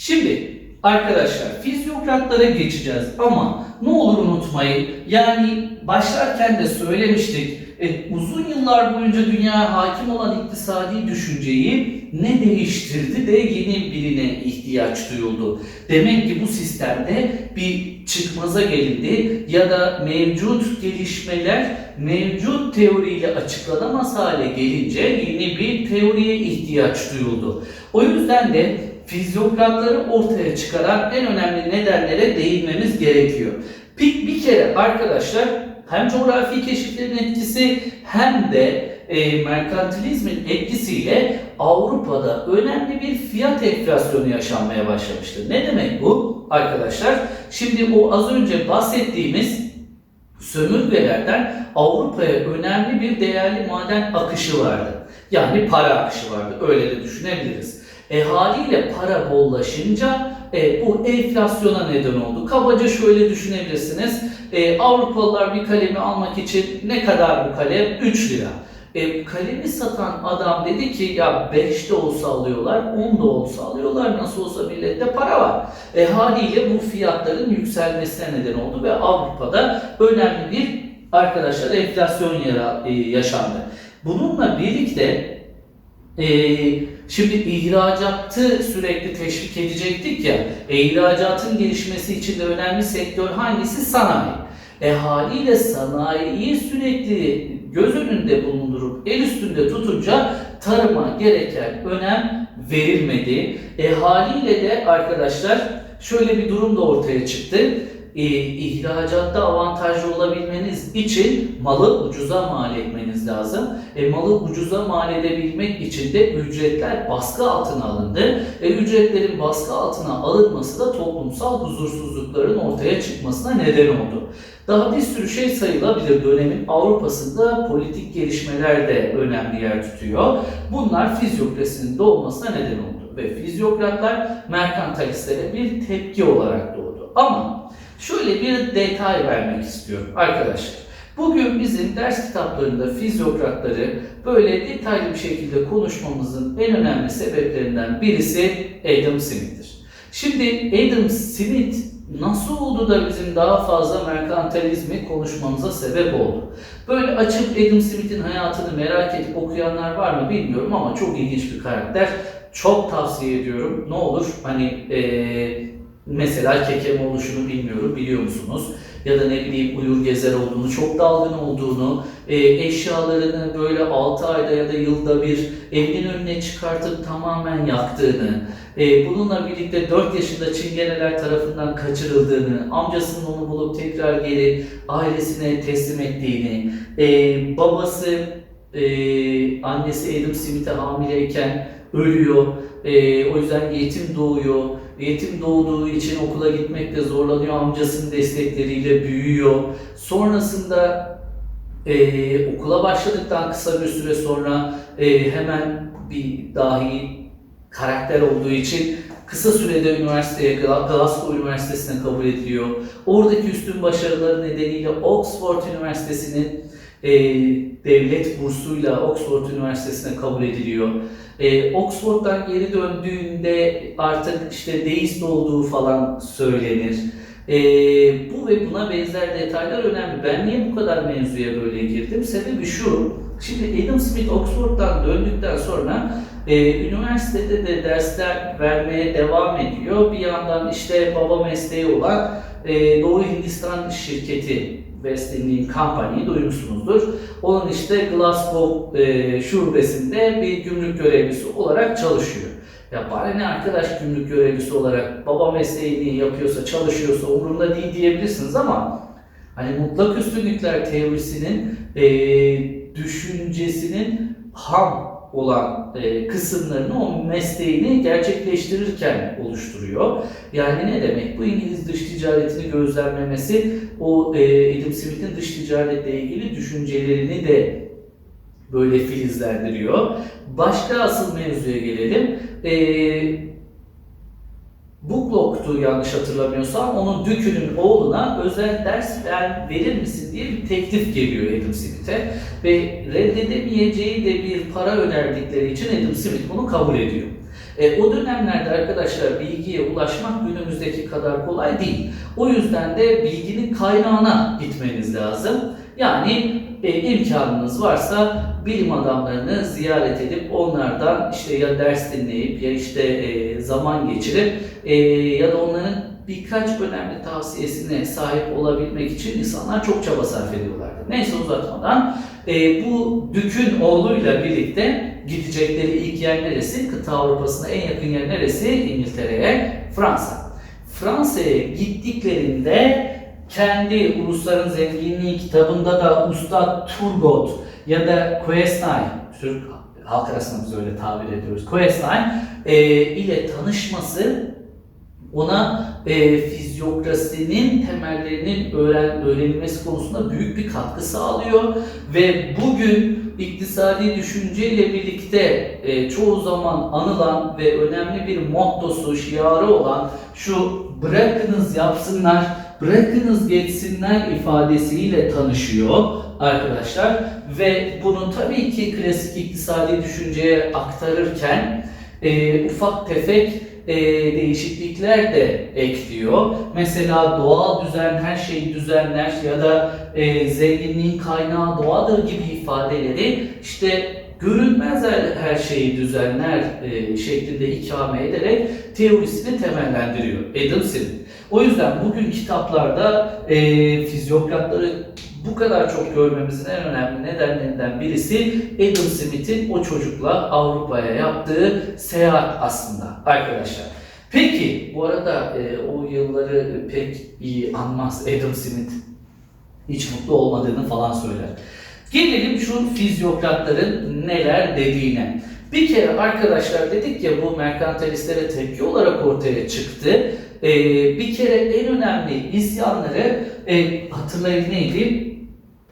Şimdi arkadaşlar fizyokratlara geçeceğiz ama ne olur unutmayın yani başlarken de söylemiştik e, uzun yıllar boyunca dünyaya hakim olan iktisadi düşünceyi ne değiştirdi de yeni birine ihtiyaç duyuldu. Demek ki bu sistemde bir çıkmaza gelindi ya da mevcut gelişmeler mevcut teoriyle açıklanamaz hale gelince yeni bir teoriye ihtiyaç duyuldu. O yüzden de fizyokratları ortaya çıkaran en önemli nedenlere değinmemiz gerekiyor. Bir, bir kere arkadaşlar hem coğrafi keşiflerin etkisi hem de e, merkantilizmin etkisiyle Avrupa'da önemli bir fiyat enflasyonu yaşanmaya başlamıştır. Ne demek bu arkadaşlar? Şimdi o az önce bahsettiğimiz sömürgelerden Avrupa'ya önemli bir değerli maden akışı vardı. Yani para akışı vardı. Öyle de düşünebiliriz. E, haliyle para bollaşınca e, bu enflasyona neden oldu. Kabaca şöyle düşünebilirsiniz. E, Avrupalılar bir kalemi almak için ne kadar bu kalem? 3 lira. E, kalemi satan adam dedi ki ya 5 de olsa alıyorlar, 10 da olsa alıyorlar. Nasıl olsa millette para var. E, haliyle bu fiyatların yükselmesine neden oldu ve Avrupa'da önemli bir arkadaşlar enflasyon yara, e, yaşandı. Bununla birlikte e, şimdi ihracatı sürekli teşvik edecektik ya, e, ihracatın gelişmesi için de önemli sektör hangisi? Sanayi. E haliyle sanayiyi sürekli göz önünde bulundurup el üstünde tutunca tarıma gereken önem verilmedi. E haliyle de arkadaşlar şöyle bir durum da ortaya çıktı. E, ihracatta avantajlı olabilmeniz için malı ucuza mal etmeniz lazım. E, malı ucuza mal edebilmek için de ücretler baskı altına alındı. E, ücretlerin baskı altına alınması da toplumsal huzursuzlukların ortaya çıkmasına neden oldu. Daha bir sürü şey sayılabilir dönemin Avrupa'sında politik gelişmeler de önemli yer tutuyor. Bunlar fizyokrasinin doğmasına neden oldu ve fizyokratlar merkantilistlere bir tepki olarak doğdu. Ama şöyle bir detay vermek istiyorum arkadaşlar. Bugün bizim ders kitaplarında fizyokratları böyle detaylı bir şekilde konuşmamızın en önemli sebeplerinden birisi Adam Smith'tir. Şimdi Adam Smith nasıl oldu da bizim daha fazla merkantilizmi konuşmamıza sebep oldu? Böyle açıp Adam Smith'in hayatını merak edip okuyanlar var mı bilmiyorum ama çok ilginç bir karakter. Çok tavsiye ediyorum. Ne olur hani eee mesela kekeme oluşunu bilmiyorum biliyor musunuz? Ya da ne bileyim uyur gezer olduğunu, çok dalgın olduğunu, e, eşyalarını böyle 6 ayda ya da yılda bir evinin önüne çıkartıp tamamen yaktığını, e, bununla birlikte 4 yaşında çingeneler tarafından kaçırıldığını, amcasının onu bulup tekrar geri ailesine teslim ettiğini, e, babası annesi Adam Smith'e hamileyken ölüyor, o yüzden yetim doğuyor, yetim doğduğu için okula gitmekte zorlanıyor, amcasının destekleriyle büyüyor. Sonrasında e, okula başladıktan kısa bir süre sonra e, hemen bir dahi karakter olduğu için kısa sürede üniversiteye, Glasgow Üniversitesi'ne kabul ediliyor. Oradaki üstün başarıları nedeniyle Oxford Üniversitesi'nin e, devlet bursuyla Oxford Üniversitesi'ne kabul ediliyor. E, Oxford'dan geri döndüğünde artık işte deist olduğu falan söylenir. E, bu ve buna benzer detaylar önemli. Ben niye bu kadar mevzuya böyle girdim? Sebebi şu. Şimdi Adam Smith Oxford'dan döndükten sonra e, üniversitede de dersler vermeye devam ediyor. Bir yandan işte baba mesleği olan e, Doğu Hindistan şirketi West Indian Company'yi duymuşsunuzdur. Onun işte Glasgow e, şubesinde bir gümrük görevlisi olarak çalışıyor. Ya bana ne arkadaş gümrük görevlisi olarak baba mesleğini yapıyorsa, çalışıyorsa umurumda değil diyebilirsiniz ama hani mutlak üstünlükler teorisinin e, düşüncesinin ham olan e, kısımlarını o mesleğini gerçekleştirirken oluşturuyor. Yani ne demek? Bu İngiliz dış ticaretini gözlemlemesi o e, Adam Smith'in dış ticaretle ilgili düşüncelerini de böyle filizlendiriyor. Başka asıl mevzuya gelelim. E, Booklock'tu yanlış hatırlamıyorsam. Onun Dükü'nün oğluna özel ders ver, verir misin diye bir teklif geliyor Adam Smith'e. Ve reddedemeyeceği de bir para önerdikleri için Adam Smith bunu kabul ediyor. E, o dönemlerde arkadaşlar bilgiye ulaşmak günümüzdeki kadar kolay değil. O yüzden de bilginin kaynağına gitmeniz lazım. Yani e, imkanınız varsa bilim adamlarını ziyaret edip onlardan işte ya ders dinleyip ya işte e, zaman geçirip e, ya da onların birkaç önemli tavsiyesine sahip olabilmek için insanlar çok çaba sarf ediyorlardı. Neyse uzatmadan e, bu Dük'ün oğluyla birlikte gidecekleri ilk yer neresi? Kıta Avrupa'sına en yakın yer neresi? İngiltere'ye, Fransa. Fransa'ya gittiklerinde kendi Ulusların Zenginliği kitabında da Usta Turgot ya da Quesnay, Türk halk arasında biz öyle tabir ediyoruz, Quesnay e, ile tanışması ona e, fizyokrasinin temellerinin öğren, öğrenilmesi konusunda büyük bir katkı sağlıyor ve bugün iktisadi düşünceyle birlikte e, çoğu zaman anılan ve önemli bir mottosu, şiarı olan şu bırakınız yapsınlar, bırakınız geçsinler ifadesiyle tanışıyor arkadaşlar ve bunu tabii ki klasik iktisadi düşünceye aktarırken e, ufak tefek e, değişiklikler de ekliyor. Mesela doğal düzen her şeyi düzenler ya da e, zenginliğin kaynağı doğadır gibi ifadeleri işte görünmez her, şeyi düzenler e, şeklinde ikame ederek teorisini temellendiriyor Adam Smith. O yüzden bugün kitaplarda e, fizyokratları bu kadar çok görmemizin en önemli nedenlerinden birisi Adam Smith'in o çocukla Avrupa'ya yaptığı seyahat aslında arkadaşlar. Peki bu arada e, o yılları pek iyi anmaz Adam Smith. Hiç mutlu olmadığını falan söyler. Gelelim şu fizyokratların neler dediğine. Bir kere arkadaşlar dedik ya bu merkantilistlere tepki olarak ortaya çıktı. Ee, bir kere en önemli isyanları e, hatırlayın neydi?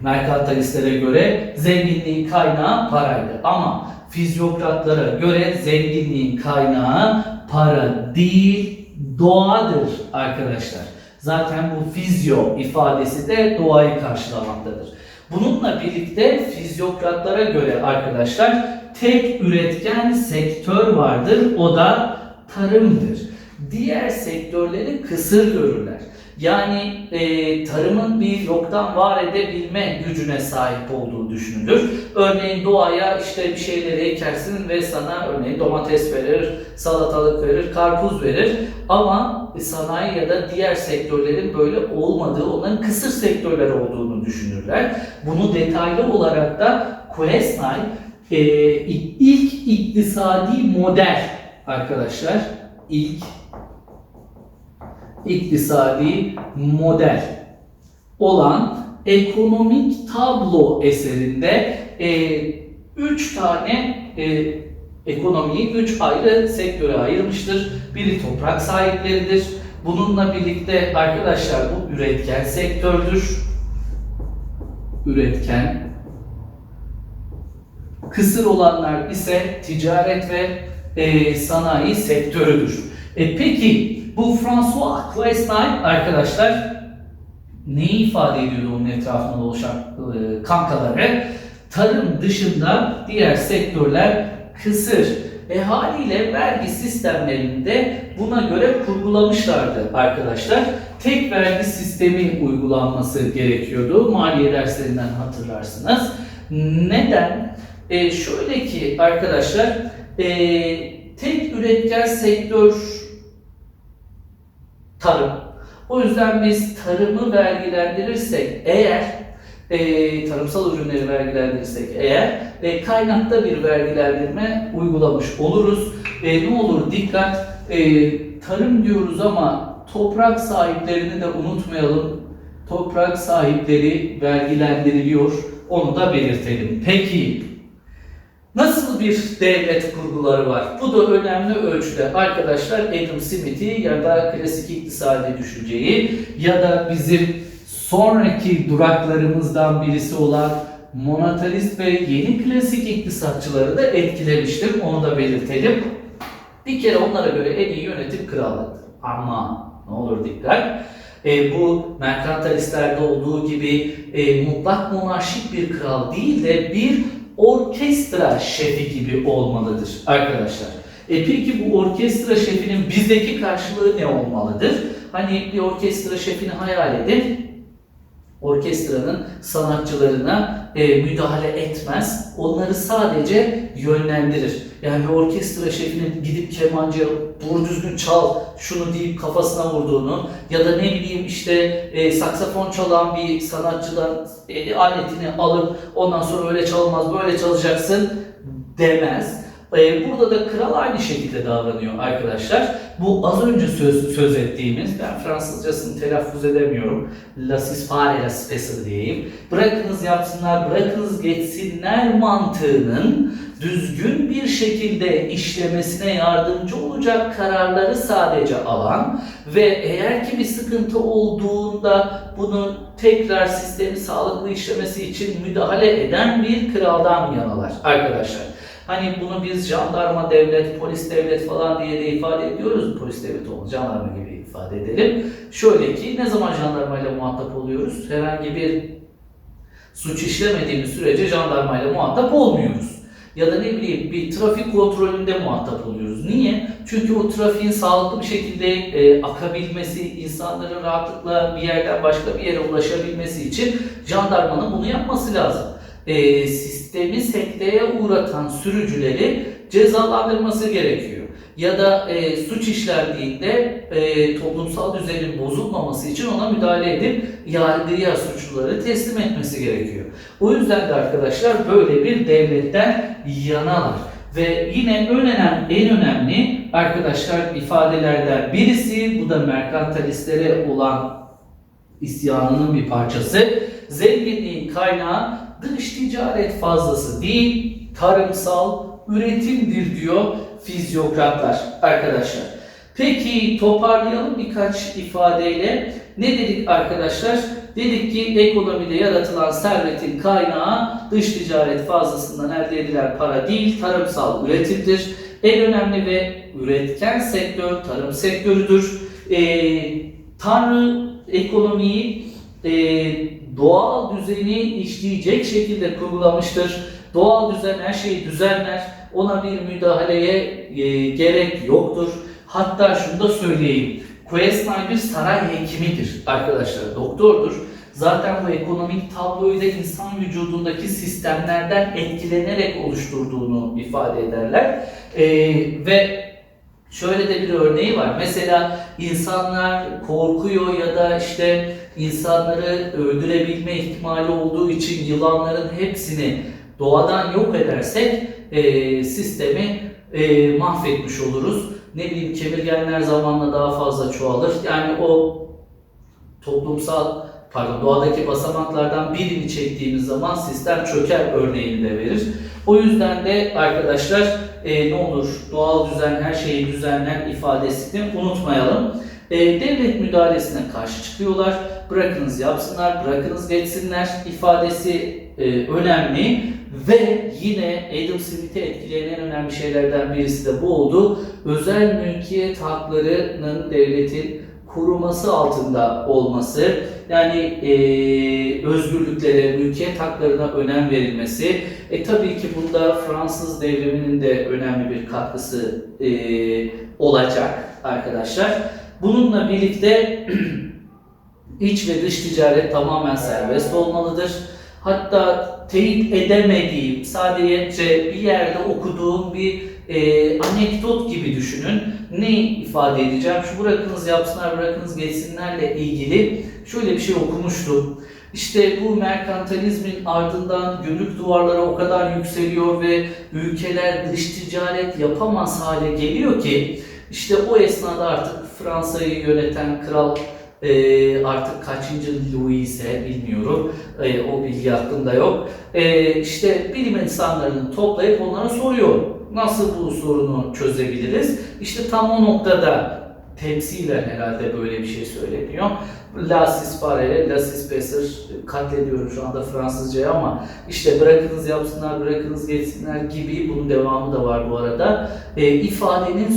Merkantilistlere göre zenginliğin kaynağı paraydı. Ama fizyokratlara göre zenginliğin kaynağı para değil doğadır arkadaşlar. Zaten bu fizyo ifadesi de doğayı karşılamaktadır. Bununla birlikte fizyokratlara göre arkadaşlar tek üretken sektör vardır. O da tarımdır. Diğer sektörleri kısır görürler. Yani e, tarımın bir yoktan var edebilme gücüne sahip olduğu düşünülür. Örneğin doğaya işte bir şeyleri ekersin ve sana örneğin domates verir, salatalık verir, karpuz verir. Ama sanayi ya da diğer sektörlerin böyle olmadığı, onların kısır sektörler olduğunu düşünürler. Bunu detaylı olarak da Quesnay e, ilk iktisadi model arkadaşlar ilk iktisadi model olan ekonomik tablo eserinde e, üç tane e, ekonomiyi üç ayrı sektöre ayırmıştır. Biri toprak sahipleridir. Bununla birlikte arkadaşlar bu üretken sektördür. Üretken. Kısır olanlar ise ticaret ve e, sanayi sektörüdür. E, peki bu François Quesnay arkadaşlar neyi ifade ediyordu onun etrafında oluşan e, kankaları? Tarım dışında diğer sektörler kısır. E haliyle vergi sistemlerinde buna göre kurgulamışlardı arkadaşlar. Tek vergi sistemi uygulanması gerekiyordu. Maliye derslerinden hatırlarsınız. Neden? E, şöyle ki arkadaşlar e, tek üretken sektör tarım. O yüzden biz tarımı vergilendirirsek eğer e, tarımsal ürünleri vergilendirirsek eğer e, kaynakta bir vergilendirme uygulamış oluruz. E, ne olur dikkat e, tarım diyoruz ama toprak sahiplerini de unutmayalım. Toprak sahipleri vergilendiriliyor. Onu da belirtelim. Peki Bir devlet kurguları var? Bu da önemli ölçüde arkadaşlar Adam Smith'i ya da klasik iktisadi düşünceyi ya da bizim sonraki duraklarımızdan birisi olan monetarist ve yeni klasik iktisatçıları da etkilemiştir. Onu da belirtelim. Bir kere onlara göre en iyi yönetim krallıktır. Ama ne olur dikkat. E, bu merkantilistlerde olduğu gibi e, mutlak monarşik bir kral değil de bir orkestra şefi gibi olmalıdır arkadaşlar. E peki bu orkestra şefinin bizdeki karşılığı ne olmalıdır? Hani bir orkestra şefini hayal edin. Orkestranın sanatçılarına e, müdahale etmez. Onları sadece yönlendirir. Yani orkestra şefinin gidip kemancıya doğru düzgün çal şunu deyip kafasına vurduğunu ya da ne bileyim işte e, saksafon çalan bir sanatçıdan e, aletini alıp ondan sonra öyle çalmaz böyle çalacaksın demez. E, burada da kral aynı şekilde davranıyor arkadaşlar. Bu az önce söz, söz ettiğimiz, ben Fransızcasını telaffuz edemiyorum. La sispare la spesir diyeyim. Bırakınız yapsınlar, bırakınız geçsinler mantığının düzgün bir şekilde işlemesine yardımcı olacak kararları sadece alan ve eğer ki bir sıkıntı olduğunda bunu tekrar sistemi sağlıklı işlemesi için müdahale eden bir kraldan yanalar arkadaşlar. Hani bunu biz jandarma devlet, polis devlet falan diye de ifade ediyoruz. Polis devlet olmaz, jandarma gibi ifade edelim. Şöyle ki ne zaman jandarmayla muhatap oluyoruz? Herhangi bir suç işlemediğimiz sürece jandarmayla muhatap olmuyoruz. Ya da ne bileyim bir trafik kontrolünde muhatap oluyoruz. Niye? Çünkü o trafiğin sağlıklı bir şekilde e, akabilmesi, insanların rahatlıkla bir yerden başka bir yere ulaşabilmesi için jandarmanın bunu yapması lazım. E, sistemi sekteye uğratan sürücüleri cezalandırması gerekiyor. Ya da e, suç işlendiğinde e, toplumsal düzenin bozulmaması için ona müdahale edip yargıya suçluları teslim etmesi gerekiyor. O yüzden de arkadaşlar böyle bir devletten yanalar. Ve yine en önemli, en önemli arkadaşlar ifadelerden birisi bu da merkantalistlere olan isyanının bir parçası. Zenginliğin kaynağı dış ticaret fazlası değil, tarımsal üretimdir diyor fizyokratlar arkadaşlar. Peki toparlayalım birkaç ifadeyle. Ne dedik arkadaşlar? Dedik ki ekonomide yaratılan servetin kaynağı dış ticaret fazlasından elde edilen para değil, tarımsal üretimdir. En önemli ve üretken sektör tarım sektörüdür. Ee, Tanrı ekonomiyi e, doğal düzeni işleyecek şekilde kurgulamıştır. Doğal düzen her şeyi düzenler. Ona bir müdahaleye e, gerek yoktur. Hatta şunu da söyleyeyim. Quesnay bir saray hekimidir arkadaşlar, doktordur. Zaten bu ekonomik tabloyu da insan vücudundaki sistemlerden etkilenerek oluşturduğunu ifade ederler. E, ve şöyle de bir örneği var. Mesela insanlar korkuyor ya da işte insanları öldürebilme ihtimali olduğu için yılanların hepsini doğadan yok edersek e, sistemi e, mahvetmiş oluruz. Ne bileyim kemirgenler zamanla daha fazla çoğalır. Yani o toplumsal pardon doğadaki basamaklardan birini çektiğimiz zaman sistem çöker örneğini de verir. O yüzden de arkadaşlar e, ne olur doğal düzen her şeyi düzenlen ifadesini unutmayalım. E, devlet müdahalesine karşı çıkıyorlar. Bırakınız yapsınlar, bırakınız geçsinler ifadesi e, önemli. Ve yine Adam Smith'i etkileyen en önemli şeylerden birisi de bu oldu. Özel mülkiyet haklarının devletin koruması altında olması, yani e, özgürlüklere, mülkiyet haklarına önem verilmesi. E tabii ki bunda Fransız devriminin de önemli bir katkısı e, olacak arkadaşlar. Bununla birlikte iç ve dış ticaret tamamen serbest olmalıdır. Hatta teyit edemediğim, sadece bir yerde okuduğum bir e, anekdot gibi düşünün. Ne ifade edeceğim? Şu bırakınız yapsınlar, bırakınız geçsinlerle ilgili şöyle bir şey okumuştum. İşte bu merkantalizmin ardından gümrük duvarları o kadar yükseliyor ve ülkeler dış ticaret yapamaz hale geliyor ki işte o esnada artık Fransa'yı yöneten kral e, artık kaçıncı Louis ise bilmiyorum. E, o bilgi aklımda yok. E, işte bilim insanlarını toplayıp onlara soruyor. Nasıl bu sorunu çözebiliriz? İşte tam o noktada temsilen herhalde böyle bir şey söyleniyor. La Sispare, La Sispesir katlediyorum şu anda Fransızcayı ama işte bırakınız yapsınlar, bırakınız geçsinler gibi bunun devamı da var bu arada. E, ifadenin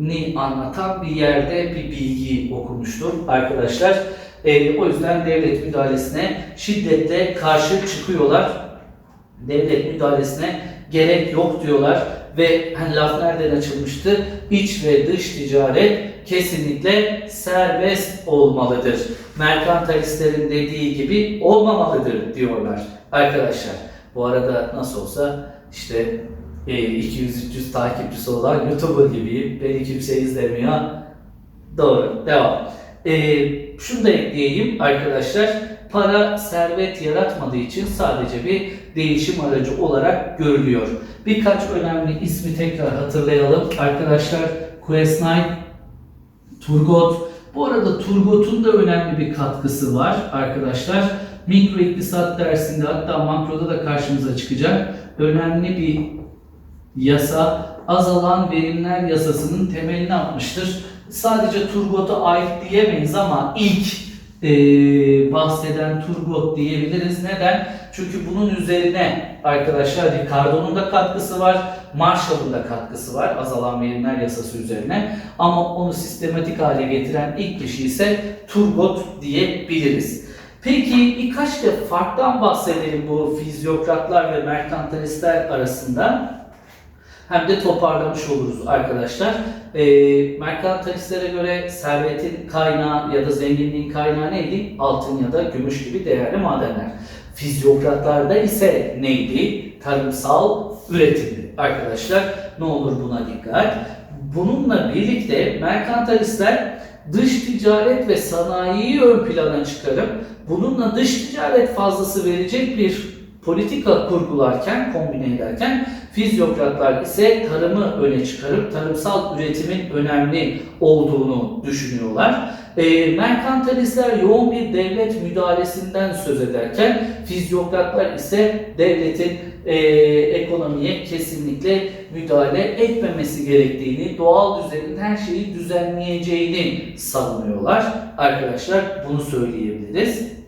söylendiğini anlatan bir yerde bir bilgi okumuştum arkadaşlar. E, o yüzden devlet müdahalesine şiddetle karşı çıkıyorlar. Devlet müdahalesine gerek yok diyorlar ve hani laf nereden açılmıştı? İç ve dış ticaret kesinlikle serbest olmalıdır. Merkantilistlerin dediği gibi olmamalıdır diyorlar arkadaşlar. Bu arada nasıl olsa işte 200-300 takipçisi olan YouTuber gibiyim. Beni kimse izlemiyor. Doğru. Devam. E, şunu da ekleyeyim arkadaşlar. Para servet yaratmadığı için sadece bir değişim aracı olarak görülüyor. Birkaç önemli ismi tekrar hatırlayalım. Arkadaşlar Quest9, Turgot. Bu arada Turgot'un da önemli bir katkısı var arkadaşlar. Mikro iktisat dersinde hatta makroda da karşımıza çıkacak. Önemli bir yasa azalan verimler yasasının temelini atmıştır. Sadece Turgot'a ait diyemeyiz ama ilk e, bahseden Turgot diyebiliriz. Neden? Çünkü bunun üzerine arkadaşlar Ricardo'nun da katkısı var, Marshall'ın da katkısı var azalan verimler yasası üzerine. Ama onu sistematik hale getiren ilk kişi ise Turgot diyebiliriz. Peki birkaç da farktan bahsedelim bu fizyokratlar ve merkantilistler arasında. Hem de toparlamış oluruz arkadaşlar. E, merkantilistlere göre servetin kaynağı ya da zenginliğin kaynağı neydi? Altın ya da gümüş gibi değerli madenler. Fizyokratlarda ise neydi? Tarımsal üretimdi. Arkadaşlar ne olur buna dikkat. Bununla birlikte merkantilistler dış ticaret ve sanayiyi ön plana çıkarıp bununla dış ticaret fazlası verecek bir politika kurgularken, kombine ederken fizyokratlar ise tarımı öne çıkarıp tarımsal üretimin önemli olduğunu düşünüyorlar. E, merkantilistler yoğun bir devlet müdahalesinden söz ederken fizyokratlar ise devletin e, ekonomiye kesinlikle müdahale etmemesi gerektiğini, doğal düzenin her şeyi düzenleyeceğini savunuyorlar. Arkadaşlar bunu söyleyebiliriz.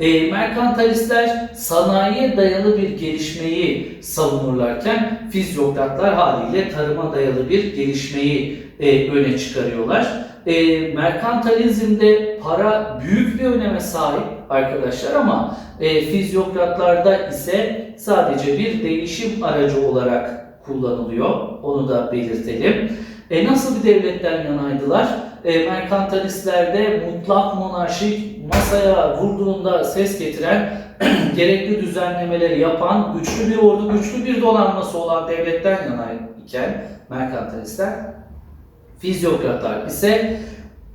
E, merkantilistler sanayiye dayalı bir gelişmeyi savunurlarken fizyokratlar haliyle tarıma dayalı bir gelişmeyi e, öne çıkarıyorlar. E, merkantilizmde para büyük bir öneme sahip arkadaşlar ama e, fizyokratlarda ise sadece bir değişim aracı olarak kullanılıyor. Onu da belirtelim. E, nasıl bir devletten yanaydılar? E, merkantilistlerde mutlak monarşik masaya vurduğunda ses getiren, gerekli düzenlemeleri yapan, güçlü bir ordu, güçlü bir donanması olan devletten yana iken merkantilistler, fizyokratlar ise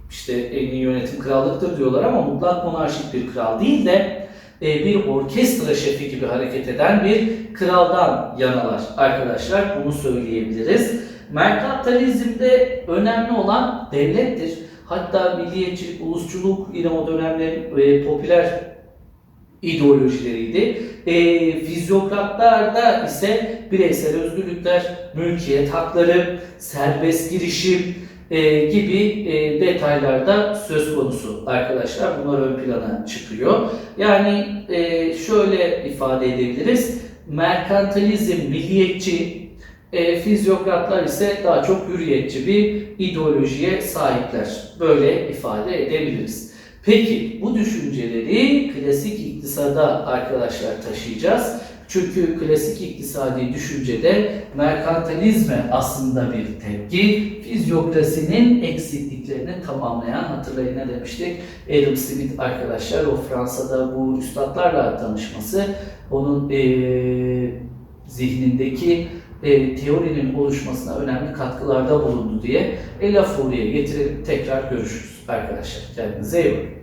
işte en iyi yönetim krallıktır diyorlar ama mutlak monarşik bir kral değil de e, bir orkestra şefi gibi hareket eden bir kraldan yanalar arkadaşlar bunu söyleyebiliriz. Merkantilizmde önemli olan devlettir. Hatta milliyetçilik, ulusçuluk yine o dönemlerin e, popüler ideolojileriydi. E, fizyokratlarda ise bireysel özgürlükler, mülkiyet hakları, serbest girişim e, gibi e, detaylarda söz konusu arkadaşlar. Bunlar ön plana çıkıyor. Yani e, şöyle ifade edebiliriz. Merkantilizm, milliyetçi, e, fizyokratlar ise daha çok hürriyetçi bir ideolojiye sahipler. Böyle ifade edebiliriz. Peki bu düşünceleri klasik iktisada arkadaşlar taşıyacağız. Çünkü klasik iktisadi düşüncede merkantilizme aslında bir tepki, fizyokrasinin eksikliklerini tamamlayan, hatırlayın ne demiştik? Adam Smith arkadaşlar o Fransa'da bu üstadlarla tanışması onun ee, zihnindeki e, teorinin oluşmasına önemli katkılarda bulundu diye El Afuri'ye getirelim. Tekrar görüşürüz arkadaşlar. Kendinize iyi bakın.